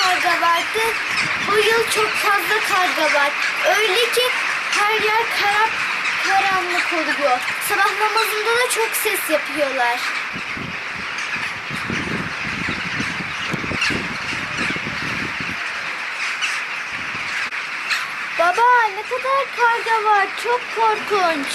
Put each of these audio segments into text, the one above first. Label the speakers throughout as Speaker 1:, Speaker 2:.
Speaker 1: karga vardı. Bu yıl çok fazla karga var. Öyle ki her yer kara, karanlık oluyor. Sabah namazında da çok ses yapıyorlar. Baba ne kadar karga var. Çok korkunç.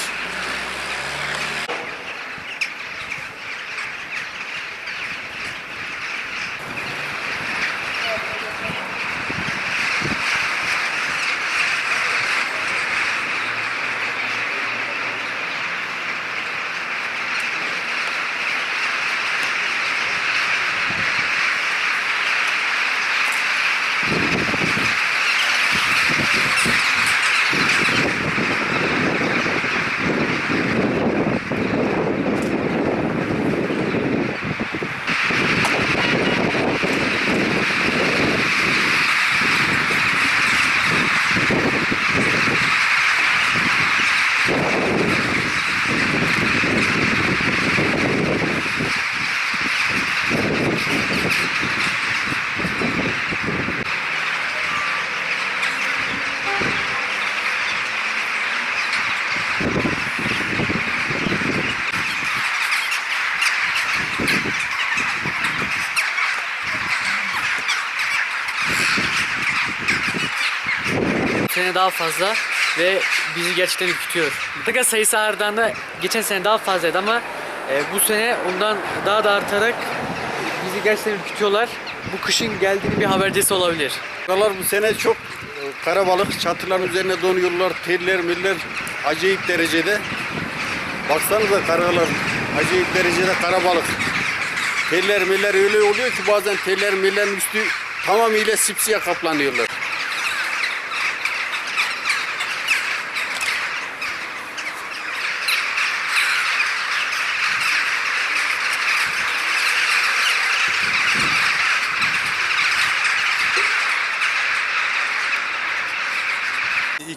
Speaker 2: Sene daha fazla ve bizi gerçekten ürkütüyor. Mutlaka sayısı ardından da geçen sene daha fazlaydı ama e, bu sene ondan daha da artarak bizi gerçekten ürkütüyorlar. Bu kışın geldiğini bir habercisi olabilir.
Speaker 3: Kargalar bu sene çok e, karabalık çatıların üzerine donuyorlar. Teller miller acayip derecede. Baksanıza kargalar acayip derecede karabalık. Teller miller öyle oluyor ki bazen teller millerin üstü tamamıyla sipsiyah kaplanıyorlar.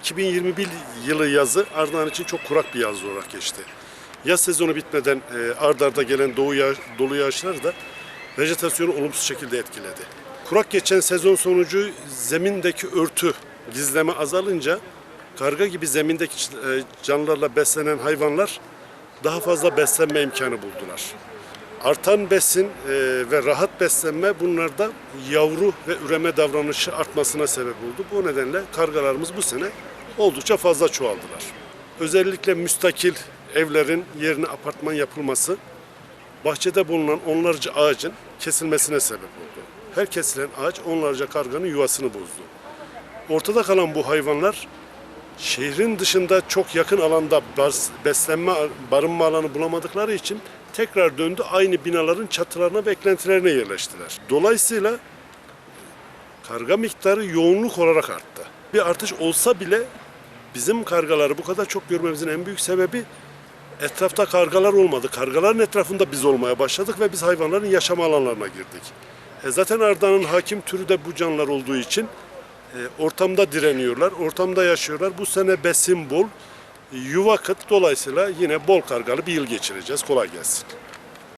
Speaker 4: 2021 yılı yazı Ardahan için çok kurak bir yaz olarak geçti. Yaz sezonu bitmeden e, ard arda gelen doğu yağ, dolu yağışlar da vejetasyonu olumsuz şekilde etkiledi. Kurak geçen sezon sonucu zemindeki örtü gizleme azalınca karga gibi zemindeki e, canlılarla beslenen hayvanlar daha fazla beslenme imkanı buldular. Artan besin e, ve rahat beslenme bunlarda yavru ve üreme davranışı artmasına sebep oldu. Bu nedenle kargalarımız bu sene oldukça fazla çoğaldılar. Özellikle müstakil evlerin yerine apartman yapılması bahçede bulunan onlarca ağacın kesilmesine sebep oldu. Her kesilen ağaç onlarca karganın yuvasını bozdu. Ortada kalan bu hayvanlar şehrin dışında çok yakın alanda beslenme, barınma alanı bulamadıkları için tekrar döndü aynı binaların çatılarına ve eklentilerine yerleştiler. Dolayısıyla karga miktarı yoğunluk olarak arttı. Bir artış olsa bile bizim kargaları bu kadar çok görmemizin en büyük sebebi etrafta kargalar olmadı. Kargaların etrafında biz olmaya başladık ve biz hayvanların yaşam alanlarına girdik. E zaten Arda'nın hakim türü de bu canlılar olduğu için e, ortamda direniyorlar, ortamda yaşıyorlar. Bu sene besin bol, yuva kıt. Dolayısıyla yine bol kargalı bir yıl geçireceğiz. Kolay gelsin.